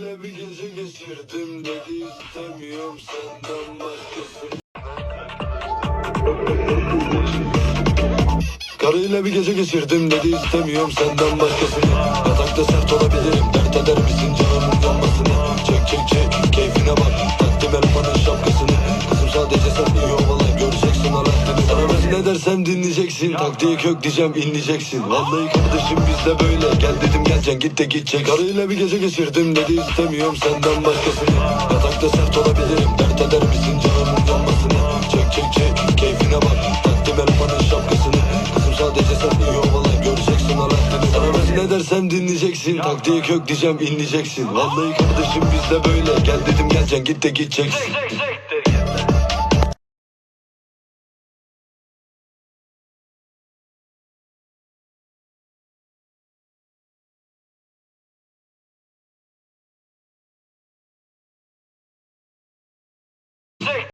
Karıyla bir gece geçirdim dedi istemiyorum senden başkasını. Karıyla bir gece geçirdim dedi istemiyorum senden başkasını. Yatakta sert olabilirim dert eder misin canımın yanmasını? Çek çek çek keyfine bak taktım elmanın şapkasını. Kızım sadece sen ne dersem dinleyeceksin taktiği kök diyeceğim inleyeceksin. Vallahi kardeşim bizde böyle. Gel dedim geleceksin git de gidecek Karıyla bir gece geçirdim dedi istemiyorum senden başkasını. Yatakta sert olabilirim dert eder misin canımın yanmasını? Çek çek çek keyfine bak. Taktım elmanın şapkasını. Kızım sadece sen iyi olmalı göreceksin Alaaddin'i. Sana ne dersem dinleyeceksin. Taktiği kök diyeceğim inleyeceksin. Vallahi kardeşim bizde böyle. Gel dedim geleceksin git de gideceksin